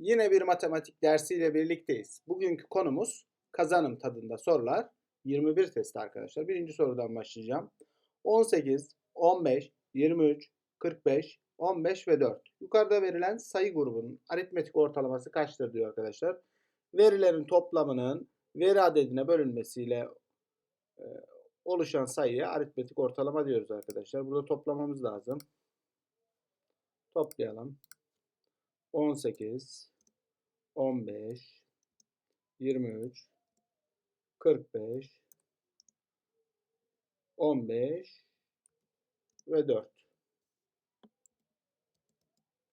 Yine bir matematik dersiyle birlikteyiz. Bugünkü konumuz kazanım tadında sorular. 21 test arkadaşlar. Birinci sorudan başlayacağım. 18, 15, 23, 45, 15 ve 4. Yukarıda verilen sayı grubunun aritmetik ortalaması kaçtır diyor arkadaşlar. Verilerin toplamının veri adedine bölünmesiyle e, oluşan sayıya aritmetik ortalama diyoruz arkadaşlar. Burada toplamamız lazım. Toplayalım. 18, 15, 23, 45, 15 ve 4.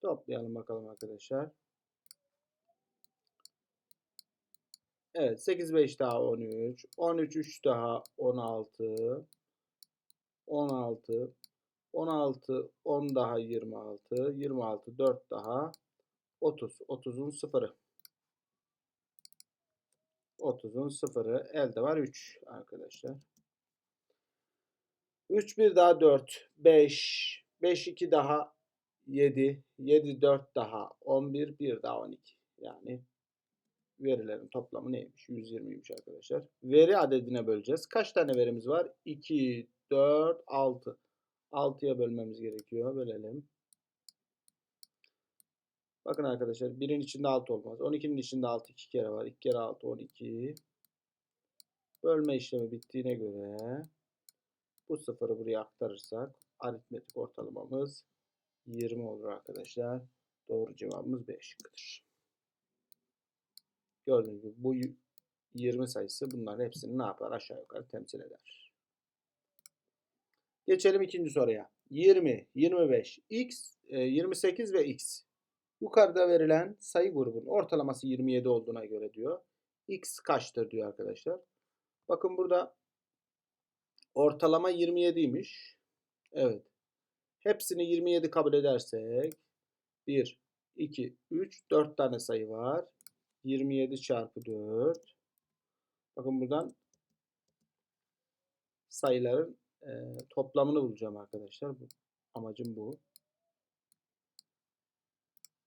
Toplayalım bakalım arkadaşlar. Evet 8 5 daha 13. 13 3 daha 16. 16. 16 10 daha 26. 26 4 daha 30. 30'un sıfırı. 30'un sıfırı. Elde var 3 arkadaşlar. 3 1 daha 4. 5. 5 2 daha 7. 7 4 daha 11. 1 daha 12. Yani verilerin toplamı neymiş? 120'ymiş arkadaşlar. Veri adedine böleceğiz. Kaç tane verimiz var? 2, 4, 6. 6'ya bölmemiz gerekiyor. Bölelim. Bakın arkadaşlar 1'in içinde 6 olmaz. 12'nin içinde 6 2 kere var. 2 kere 6 12. Bölme işlemi bittiğine göre bu sıfırı buraya aktarırsak aritmetik ortalamamız 20 olur arkadaşlar. Doğru cevabımız B şıkkıdır. Gördüğünüz gibi bu 20 sayısı bunların hepsini ne yapar? Aşağı yukarı temsil eder. Geçelim ikinci soruya. 20, 25, x, 28 ve x. Yukarıda verilen sayı grubunun ortalaması 27 olduğuna göre diyor. X kaçtır diyor arkadaşlar. Bakın burada ortalama 27'ymiş. Evet. Hepsini 27 kabul edersek 1, 2, 3, 4 tane sayı var. 27 çarpı 4. Bakın buradan sayıların e, toplamını bulacağım arkadaşlar. Bu, amacım bu.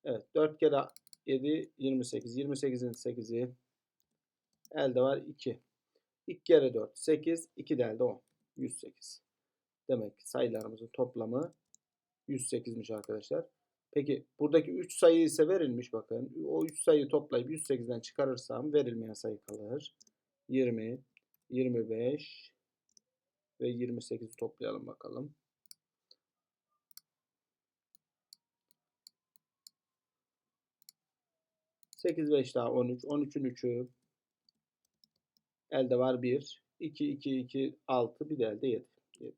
Evet 4 kere 7 28. 28'in 8'i elde var 2. 2 kere 4 8. 2 de elde 10. 108. Demek ki sayılarımızın toplamı 108'miş arkadaşlar. Peki buradaki 3 sayı ise verilmiş bakın. O 3 sayıyı toplayıp 108'den çıkarırsam verilmeyen sayı kalır. 20, 25 ve 28 toplayalım bakalım. Sekiz beş daha 13. 13'ün 3'ü elde var 1. 2, 2, 2, 6. Bir de elde 7. 73.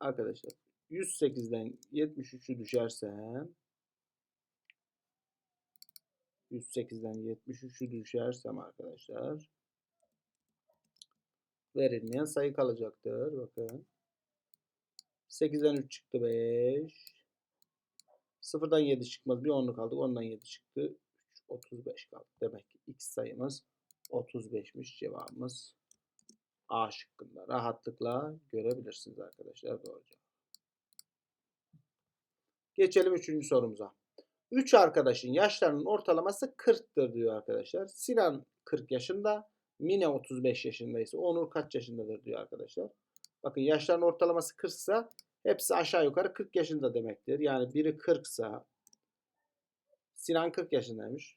Arkadaşlar 108'den 73'ü düşersem 108'den 73'ü düşersem arkadaşlar verilmeyen sayı kalacaktır. Bakın. 8'den 3 çıktı 5. 0'dan 7 çıkmaz. Bir 10'luk aldık. 10'dan 7 çıktı. 3, 35 kaldı. Demek ki x sayımız 35'miş. Cevabımız A şıkkında. Rahatlıkla görebilirsiniz arkadaşlar. Doğru cevap. Geçelim üçüncü sorumuza. 3 arkadaşın yaşlarının ortalaması 40'tır diyor arkadaşlar. Sinan 40 yaşında, Mine 35 yaşındaysa Onur kaç yaşındadır diyor arkadaşlar. Bakın yaşların ortalaması 40 ise hepsi aşağı yukarı 40 yaşında demektir. Yani biri 40 ise Sinan 40 yaşındaymış.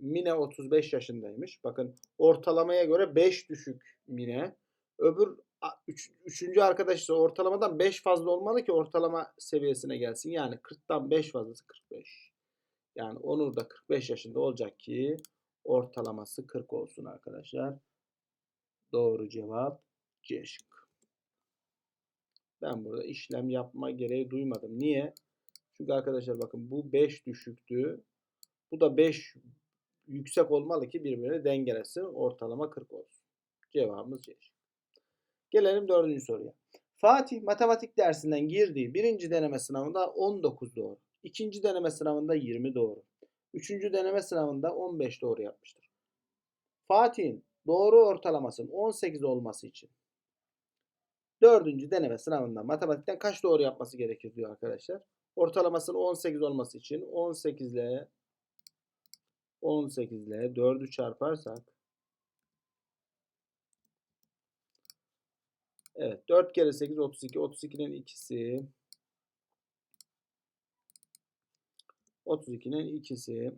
Mine 35 yaşındaymış. Bakın ortalamaya göre 5 düşük Mine. Öbür üç, üçüncü arkadaş ise ortalamadan 5 fazla olmalı ki ortalama seviyesine gelsin. Yani 40'tan 5 fazlası 45. Yani Onur da 45 yaşında olacak ki ortalaması 40 olsun arkadaşlar. Doğru cevap C şıkkı. Ben burada işlem yapma gereği duymadım. Niye? Çünkü arkadaşlar bakın bu 5 düşüktü. Bu da 5 yüksek olmalı ki birbirini dengelesin. Ortalama 40 olsun. Cevabımız C. Gelelim dördüncü soruya. Fatih matematik dersinden girdiği birinci deneme sınavında 19 doğru. ikinci deneme sınavında 20 doğru. Üçüncü deneme sınavında 15 doğru yapmıştır. Fatih'in doğru ortalamasının 18 olması için dördüncü deneme sınavında matematikten kaç doğru yapması gerekir diyor arkadaşlar. Ortalamasının 18 olması için 18 ile 18 ile 4'ü çarparsak Evet 4 kere 8 32. 32'nin ikisi 32'nin ikisi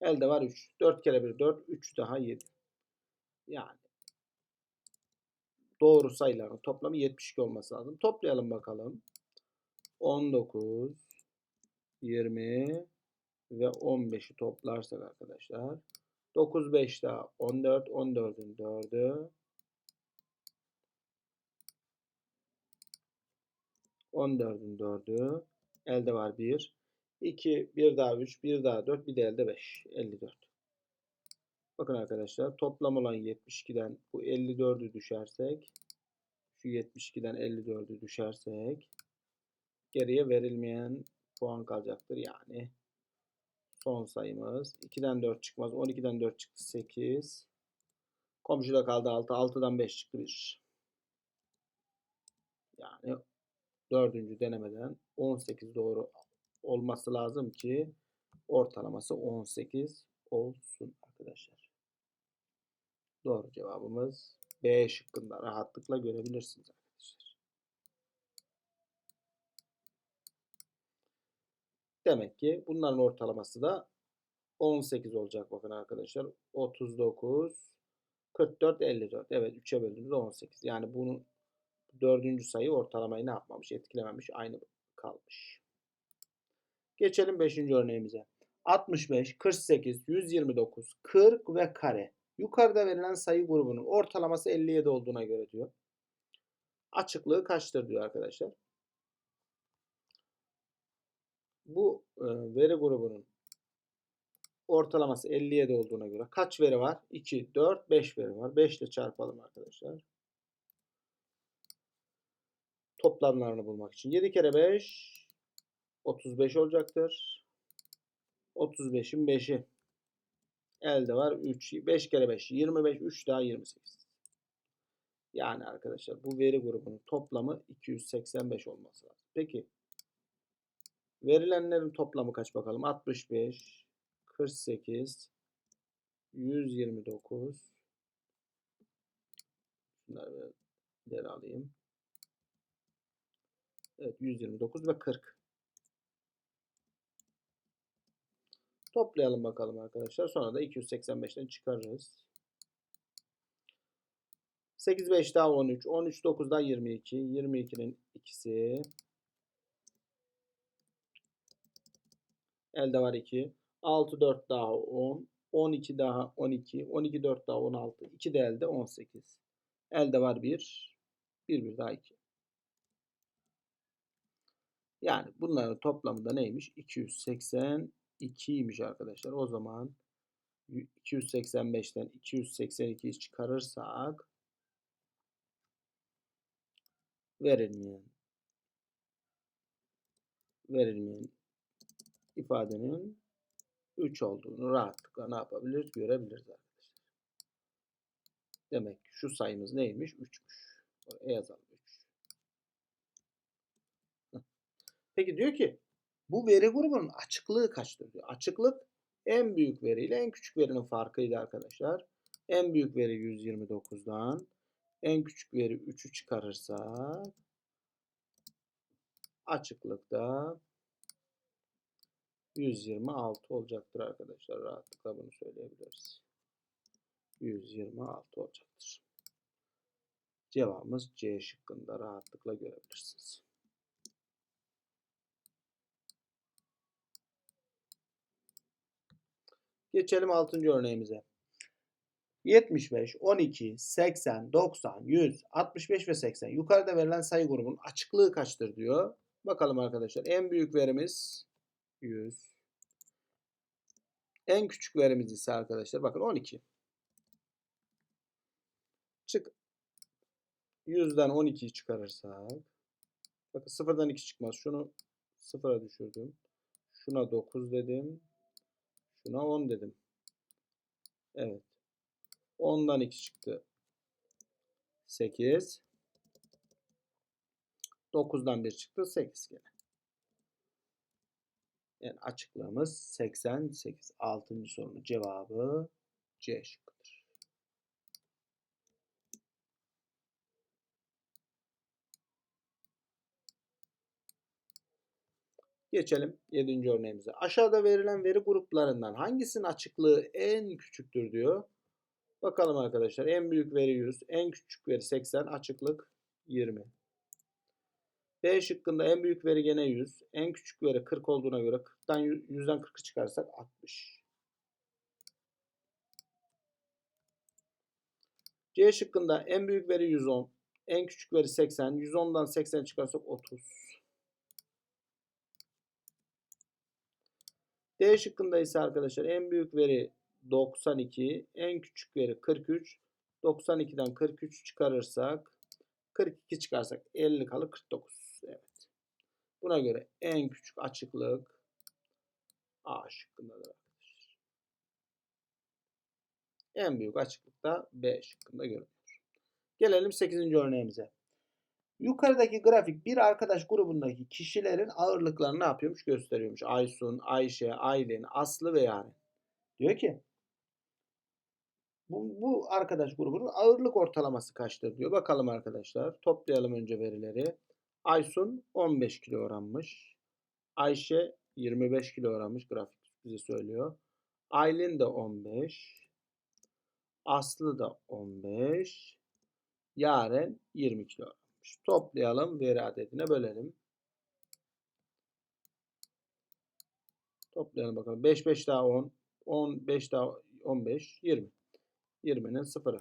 elde var 3. 4 kere 1 4 3 daha 7. Yani doğru sayıların toplamı 72 olması lazım. Toplayalım bakalım. 19 20 ve 15'i toplarsak arkadaşlar 9 5 daha 14 14'ün 4'ü 14'ün 4'ü elde var 1 2 1 daha 3 1 daha 4 bir de elde 5 54 bakın arkadaşlar toplam olan 72'den bu 54'ü düşersek şu 72'den 54'ü düşersek geriye verilmeyen puan kalacaktır. Yani son sayımız 2'den 4 çıkmaz. 12'den 4 çıktı 8 komşuda kaldı 6 6'dan 5 çıktı 1 yani dördüncü denemeden 18 doğru olması lazım ki ortalaması 18 olsun arkadaşlar. Doğru cevabımız B şıkkında rahatlıkla görebilirsiniz Demek ki bunların ortalaması da 18 olacak bakın arkadaşlar. 39 44 54. Evet 3'e böldüğümüzde 18. Yani bunun dördüncü sayı ortalamayı ne yapmamış? Etkilememiş. Aynı kalmış. Geçelim 5. örneğimize. 65, 48, 129, 40 ve kare. Yukarıda verilen sayı grubunun ortalaması 57 olduğuna göre diyor. Açıklığı kaçtır diyor arkadaşlar. Bu veri grubunun ortalaması 57 olduğuna göre kaç veri var? 2, 4, 5 veri var. 5 ile çarpalım arkadaşlar toplamlarını bulmak için. 7 kere 5 35 olacaktır. 35'in 5'i elde var 3. 5 kere 5 25 3 daha 28. Yani arkadaşlar bu veri grubunun toplamı 285 olması lazım. Peki verilenlerin toplamı kaç bakalım? 65 48 129 Şunları bir alayım. Evet 129 ve 40. Toplayalım bakalım arkadaşlar. Sonra da 285'ten çıkarırız. 8 5 daha 13. 13 9 daha 22. 22'nin ikisi. Elde var 2. 6 4 daha 10. 12 daha 12. 12 4 daha 16. 2 de elde 18. Elde var 1. 1 1 daha 2. Yani bunların toplamı da neymiş? 282'ymiş arkadaşlar. O zaman 285'ten 282'yi çıkarırsak verilmeyen verilmeyen ifadenin 3 olduğunu rahatlıkla ne yapabiliriz? Görebiliriz arkadaşlar. Demek ki şu sayımız neymiş? 3'müş. Oraya yazalım. Peki diyor ki bu veri grubunun açıklığı kaçtır diyor. Açıklık en büyük veri ile en küçük verinin farkıydı arkadaşlar. En büyük veri 129'dan en küçük veri 3'ü çıkarırsak açıklıkta 126 olacaktır arkadaşlar. Rahatlıkla bunu söyleyebiliriz. 126 olacaktır. Cevabımız C şıkkında rahatlıkla görebilirsiniz. Geçelim 6. örneğimize. 75, 12, 80, 90, 100, 65 ve 80. Yukarıda verilen sayı grubunun açıklığı kaçtır diyor. Bakalım arkadaşlar. En büyük verimiz 100. En küçük verimiz ise arkadaşlar bakın 12. Çık. 100'den 12'yi çıkarırsak bakın 0'dan 2 çıkmaz. Şunu 0'a düşürdüm. Şuna 9 dedim. Şuna 10 dedim. Evet. 10'dan 2 çıktı. 8. 9'dan 1 çıktı. 8 gene. Yani açıklığımız 88. 6. sorunun cevabı C şıkkıdır. Geçelim 7. örneğimize. Aşağıda verilen veri gruplarından hangisinin açıklığı en küçüktür diyor. Bakalım arkadaşlar. En büyük veri 100, en küçük veri 80, açıklık 20. B şıkkında en büyük veri gene 100, en küçük veri 40 olduğuna göre 40'tan 100'den 40'ı çıkarsak 60. C şıkkında en büyük veri 110, en küçük veri 80, 110'dan 80 çıkarsak 30. D şıkkında ise arkadaşlar en büyük veri 92, en küçük veri 43. 92'den 43 çıkarırsak 42 çıkarsak 50 kalır 49. Buna göre en küçük açıklık A şıkkındadır arkadaşlar. En büyük açıklık da B şıkkında görülüyor. Gelelim 8. örneğimize. Yukarıdaki grafik bir arkadaş grubundaki kişilerin ağırlıklarını ne yapıyormuş gösteriyormuş. Aysun, Ayşe, Aylin, Aslı ve Yaren. Diyor ki bu, bu arkadaş grubunun ağırlık ortalaması kaçtır diyor. Bakalım arkadaşlar. Toplayalım önce verileri. Aysun 15 kilogrammış. Ayşe 25 kilogrammış. Grafik bize söylüyor. Aylin de 15. Aslı da 15. Yaren 20 kilogrammış. Toplayalım. Veri adedine bölelim. Toplayalım bakalım. 5 5 daha 10. 10 5 daha 15 20. 20'nin sıfırı.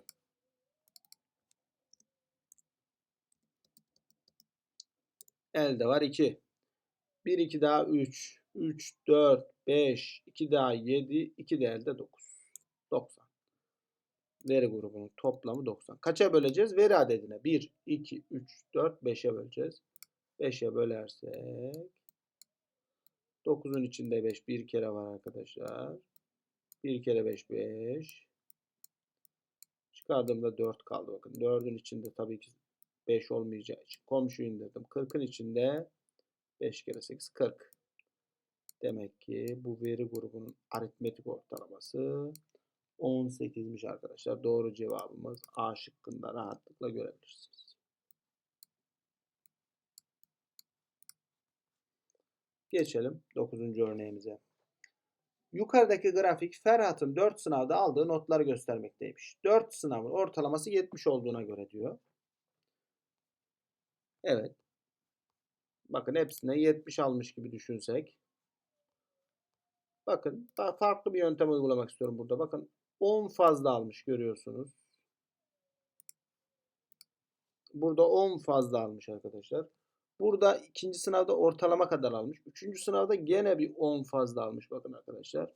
Elde var 2. 1 2 daha 3. 3 4 5 2 daha 7 2 de elde 9. 90. Veri grubunun toplamı 90. Kaça böleceğiz? Veri adedine. 1 2 3 4 5'e böleceğiz. 5'e bölersek 9'un içinde 5 bir kere var arkadaşlar. 1 kere 5 5. Çıkardığımda 4 kaldı bakın. 4'ün içinde tabii ki 5 olmayacağı için komşu indirdim. 40'ın içinde 5 kere 8 40. Demek ki bu veri grubunun aritmetik ortalaması 18'miş arkadaşlar. Doğru cevabımız A şıkkında rahatlıkla görebilirsiniz. Geçelim 9. örneğimize. Yukarıdaki grafik Ferhat'ın 4 sınavda aldığı notları göstermekteymiş. 4 sınavın ortalaması 70 olduğuna göre diyor. Evet. Bakın hepsine 70 almış gibi düşünsek. Bakın farklı bir yöntem uygulamak istiyorum burada. Bakın 10 fazla almış görüyorsunuz. Burada 10 fazla almış arkadaşlar. Burada ikinci sınavda ortalama kadar almış. Üçüncü sınavda gene bir 10 fazla almış bakın arkadaşlar.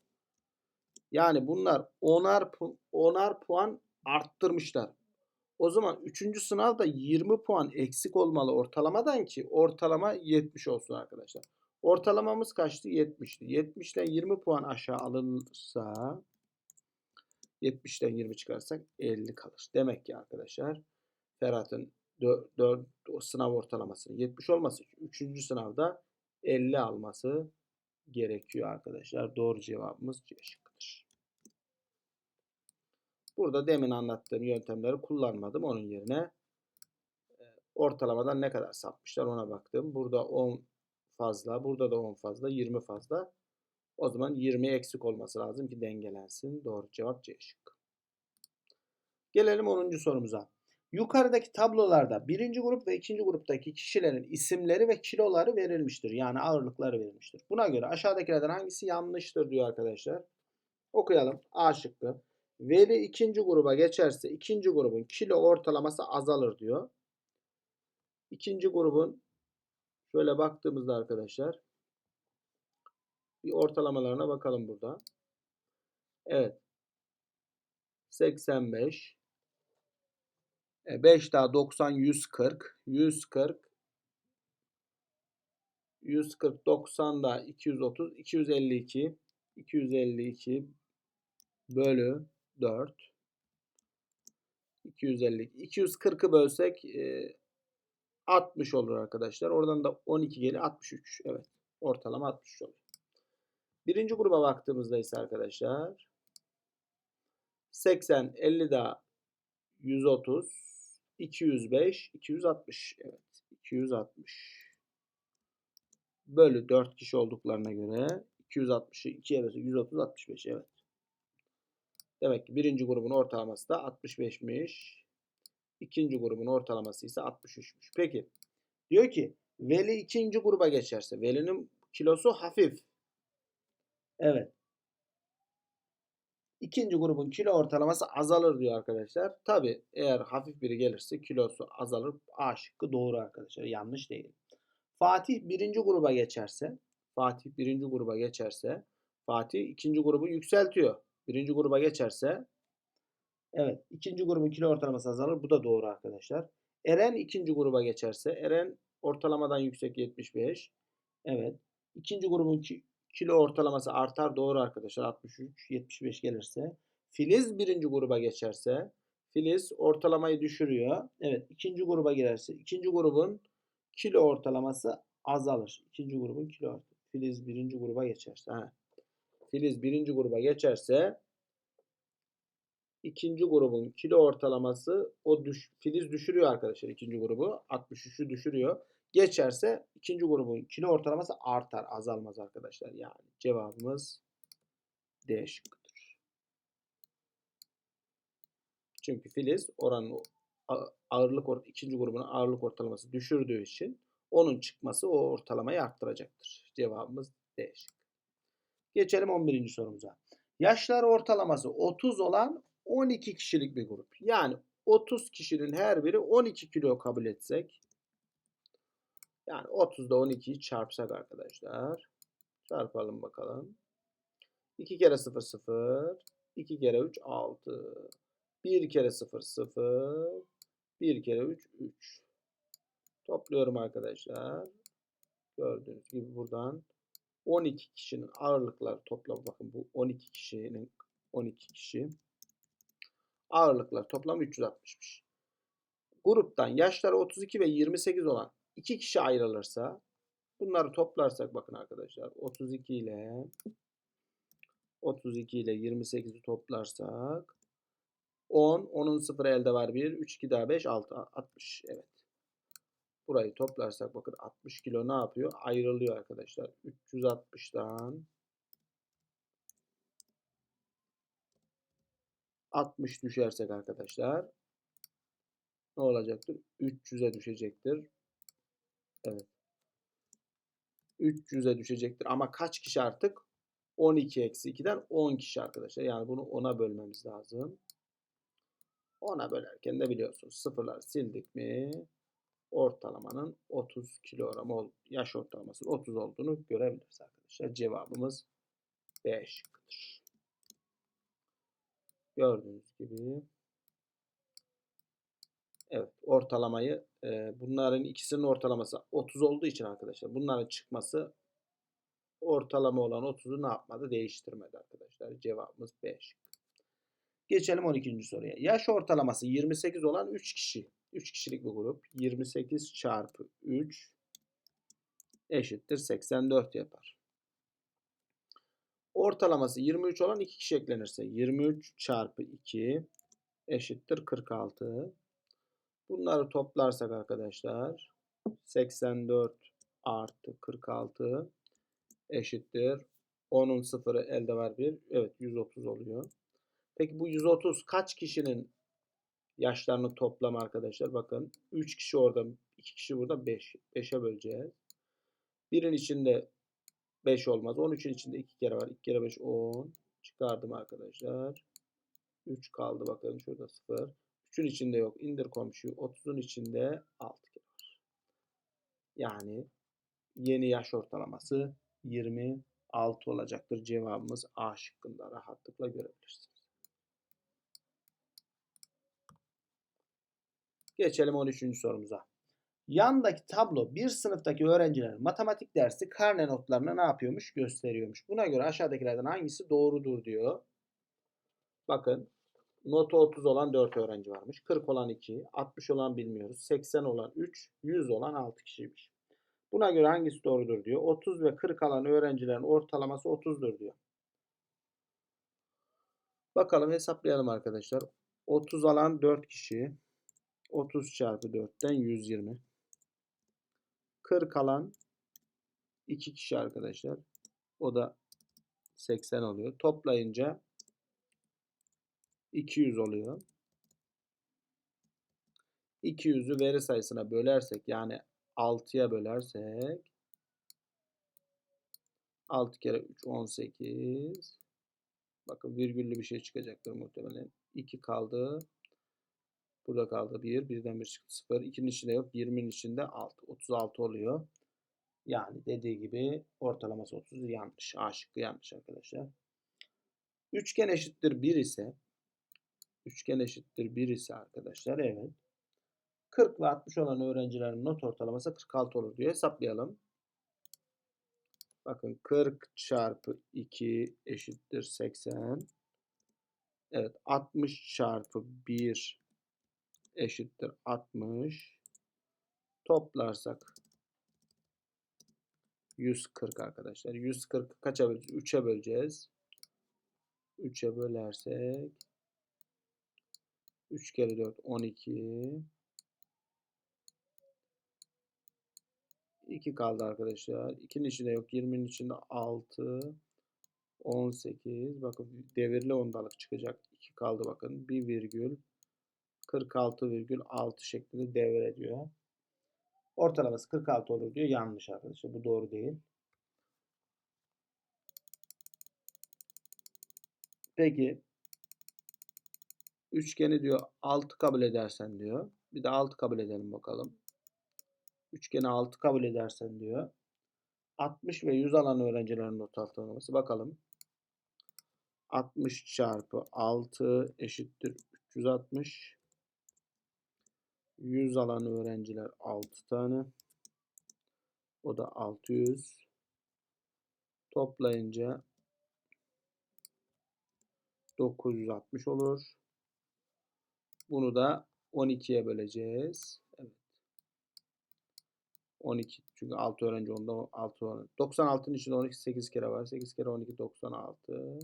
Yani bunlar 10'ar, 10'ar puan arttırmışlar. O zaman üçüncü sınavda 20 puan eksik olmalı ortalamadan ki ortalama 70 olsun arkadaşlar. Ortalamamız kaçtı? 70'ti. 70'ten 20 puan aşağı alınırsa 70'ten 20 çıkarsak 50 kalır. Demek ki arkadaşlar Ferhat'ın 4, 4 sınav ortalamasının 70 olması için 3. sınavda 50 alması gerekiyor arkadaşlar. Doğru cevabımız C. Burada demin anlattığım yöntemleri kullanmadım. Onun yerine ortalamadan ne kadar sapmışlar ona baktım. Burada 10 fazla, burada da 10 fazla, 20 fazla. O zaman 20 eksik olması lazım ki dengelensin. Doğru cevap C şıkkı. Gelelim 10. sorumuza. Yukarıdaki tablolarda birinci grup ve ikinci gruptaki kişilerin isimleri ve kiloları verilmiştir. Yani ağırlıkları verilmiştir. Buna göre aşağıdakilerden hangisi yanlıştır diyor arkadaşlar. Okuyalım. A şıkkı. Veri ikinci gruba geçerse ikinci grubun kilo ortalaması azalır diyor. İkinci grubun şöyle baktığımızda arkadaşlar bir ortalamalarına bakalım burada. Evet. 85 5 daha 90 140 140 140 90 da 230 252 252 bölü 4 252 240'ı bölsek e, 60 olur arkadaşlar. Oradan da 12 gelir 63. Evet. Ortalama 63 olur. Birinci gruba baktığımızda ise arkadaşlar 80, 50 daha 130, 205, 260. Evet, 260. Bölü 4 kişi olduklarına göre 260'ı 2'ye bölse 130, 65. Evet. Demek ki birinci grubun ortalaması da 65'miş. İkinci grubun ortalaması ise 63'müş. Peki. Diyor ki Veli ikinci gruba geçerse. Veli'nin kilosu hafif. Evet. İkinci grubun kilo ortalaması azalır diyor arkadaşlar. Tabi eğer hafif biri gelirse kilosu azalır. A şıkkı doğru arkadaşlar. Yanlış değil. Fatih birinci gruba geçerse Fatih birinci gruba geçerse Fatih ikinci grubu yükseltiyor. Birinci gruba geçerse evet ikinci grubun kilo ortalaması azalır. Bu da doğru arkadaşlar. Eren ikinci gruba geçerse Eren ortalamadan yüksek 75. Evet. İkinci grubun ki, kilo ortalaması artar. Doğru arkadaşlar. 63, 75 gelirse. Filiz birinci gruba geçerse Filiz ortalamayı düşürüyor. Evet. ikinci gruba girerse ikinci grubun kilo ortalaması azalır. İkinci grubun kilo Filiz birinci gruba geçerse. Ha. Filiz birinci gruba geçerse ikinci grubun kilo ortalaması o düş, Filiz düşürüyor arkadaşlar ikinci grubu. 63'ü düşürüyor. Geçerse ikinci grubun kilo ortalaması artar. Azalmaz arkadaşlar. Yani cevabımız D şıkkıdır. Çünkü Filiz oranın ağırlık ikinci grubun ağırlık ortalaması düşürdüğü için onun çıkması o ortalamayı arttıracaktır. Cevabımız D şıkkı. Geçelim 11. sorumuza. Yaşlar ortalaması 30 olan 12 kişilik bir grup. Yani 30 kişinin her biri 12 kilo kabul etsek yani 30'da 12'yi çarpsak arkadaşlar. Çarpalım bakalım. 2 kere 0 0. 2 kere 3 6. 1 kere 0 0. 1 kere 3 3. Topluyorum arkadaşlar. Gördüğünüz gibi buradan 12 kişinin ağırlıkları toplamı bakın bu 12 kişinin 12 kişi ağırlıklar toplam 360'mış. Gruptan yaşları 32 ve 28 olan iki kişi ayrılırsa bunları toplarsak bakın arkadaşlar 32 ile 32 ile 28'i toplarsak 10, 10'un 0 elde var 1, 3, 2 daha 5, 6, 60. Evet. Burayı toplarsak bakın 60 kilo ne yapıyor? Ayrılıyor arkadaşlar. 360'dan 60 düşersek arkadaşlar ne olacaktır? 300'e düşecektir. Evet. 300'e düşecektir. Ama kaç kişi artık? 12 eksi 2'den 10 kişi arkadaşlar. Yani bunu 10'a bölmemiz lazım. 10'a bölerken de biliyorsunuz sıfırlar sildik mi ortalamanın 30 kilogram ol, yaş ortalamasının 30 olduğunu görebiliriz arkadaşlar. Cevabımız B şıkkıdır. Gördüğünüz gibi Evet ortalamayı e, bunların ikisinin ortalaması 30 olduğu için arkadaşlar bunların çıkması ortalama olan 30'u ne yapmadı? Değiştirmedi arkadaşlar. Cevabımız B şık. Geçelim 12. soruya. Yaş ortalaması 28 olan 3 kişi. 3 kişilik bir grup. 28 çarpı 3 eşittir 84 yapar. Ortalaması 23 olan 2 kişi eklenirse 23 çarpı 2 eşittir 46. Bunları toplarsak arkadaşlar 84 artı 46 eşittir. 10'un sıfırı elde var 1. Evet 130 oluyor. Peki bu 130 kaç kişinin yaşlarını toplam arkadaşlar? Bakın 3 kişi orada 2 kişi burada 5. 5'e böleceğiz. Birin içinde 5 olmaz. 13'ün içinde 2 kere var. 2 kere 5 10. Çıkardım arkadaşlar. 3 kaldı bakın şurada 0. 3'ün içinde yok. İndir komşuyu. 30'un içinde 6 kere var. Yani yeni yaş ortalaması 26 olacaktır. Cevabımız A şıkkında rahatlıkla görebilirsiniz. Geçelim 13. sorumuza. Yandaki tablo bir sınıftaki öğrencilerin matematik dersi karne notlarını ne yapıyormuş? Gösteriyormuş. Buna göre aşağıdakilerden hangisi doğrudur diyor. Bakın notu 30 olan 4 öğrenci varmış. 40 olan 2, 60 olan bilmiyoruz. 80 olan 3, 100 olan 6 kişiymiş. Buna göre hangisi doğrudur diyor. 30 ve 40 alan öğrencilerin ortalaması 30'dur diyor. Bakalım hesaplayalım arkadaşlar. 30 alan 4 kişi. 30 çarpı 4'ten 120. 40 alan 2 kişi arkadaşlar. O da 80 oluyor. Toplayınca 200 oluyor. 200'ü veri sayısına bölersek yani 6'ya bölersek 6 kere 3 18 Bakın virgüllü bir şey çıkacaktır muhtemelen. 2 kaldı. Burada kaldı 1. Birden bir çıktı 0. 2'nin içinde yok. 20'nin içinde 6. 36 oluyor. Yani dediği gibi ortalaması 30 yanlış. A şıkkı yanlış arkadaşlar. Üçgen eşittir 1 ise üçgen eşittir 1 ise arkadaşlar evet. 40 ve 60 olan öğrencilerin not ortalaması 46 olur diyor. Hesaplayalım. Bakın 40 çarpı 2 eşittir 80. Evet 60 çarpı 1 eşittir 60. Toplarsak 140 arkadaşlar. 140 kaça böleceğiz? 3'e böleceğiz. 3'e bölersek 3 kere 4 12 2 kaldı arkadaşlar. 2'nin içinde yok. 20'nin içinde 6 18 bakın devirli ondalık çıkacak. 2 kaldı bakın. 1 virgül 46,6 şeklinde devir ediyor. Ortalaması 46 olur diyor. Yanlış arkadaşlar. Bu doğru değil. Peki üçgeni diyor 6 kabul edersen diyor. Bir de 6 kabul edelim bakalım. Üçgeni 6 kabul edersen diyor. 60 ve 100 alan öğrencilerin not ortalaması. Bakalım. 60 çarpı 6 eşittir 360. 100 alan öğrenciler 6 tane. O da 600. Toplayınca 960 olur. Bunu da 12'ye böleceğiz. Evet. 12. Çünkü 6 öğrenci onda 6 öğrenci. 96'nın içinde 12 8 kere var. 8 kere 12 96.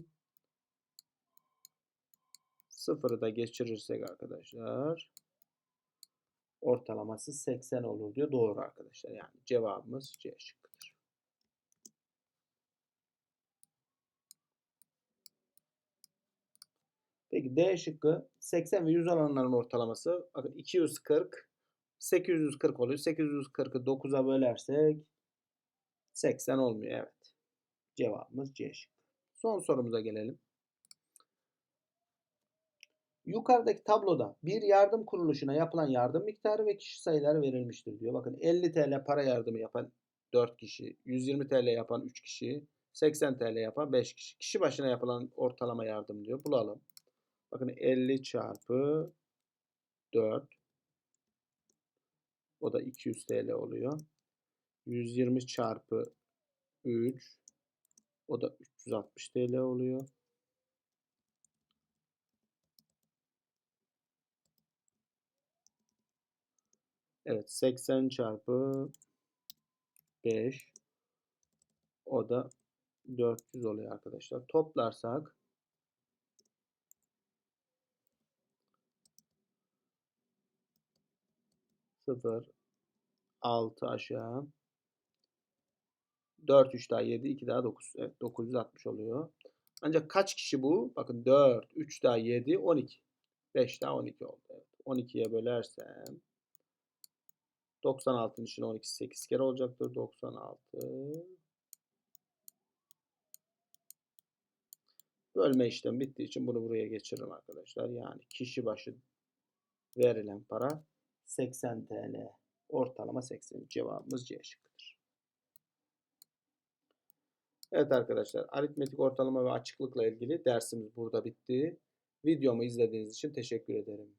Sıfırı da geçirirsek arkadaşlar ortalaması 80 olur diyor. Doğru arkadaşlar. Yani cevabımız C şıkkıdır. Peki D şıkkı 80 ve 100 alanların ortalaması. Bakın 240 840 oluyor. 840'ı 9'a bölersek 80 olmuyor. Evet. Cevabımız C şıkkı. Son sorumuza gelelim. Yukarıdaki tabloda bir yardım kuruluşuna yapılan yardım miktarı ve kişi sayıları verilmiştir diyor. Bakın 50 TL para yardımı yapan 4 kişi, 120 TL yapan 3 kişi, 80 TL yapan 5 kişi. Kişi başına yapılan ortalama yardım diyor. Bulalım. Bakın 50 çarpı 4 o da 200 TL oluyor. 120 çarpı 3 o da 360 TL oluyor. Evet 80 çarpı 5 o da 400 oluyor arkadaşlar. Toplarsak sıfır 6 aşağı 4 3 daha 7 2 daha 9 evet 960 oluyor. Ancak kaç kişi bu? Bakın 4 3 daha 7 12 5 daha 12 oldu. Evet. 12'ye bölersem 96'ın içine 12 8 kere olacaktır. 96 Bölme işlemi bittiği için bunu buraya geçiririm arkadaşlar. Yani kişi başı verilen para 80 TL. Ortalama 80. Cevabımız C şıkkıdır. Evet arkadaşlar aritmetik ortalama ve açıklıkla ilgili dersimiz burada bitti. Videomu izlediğiniz için teşekkür ederim.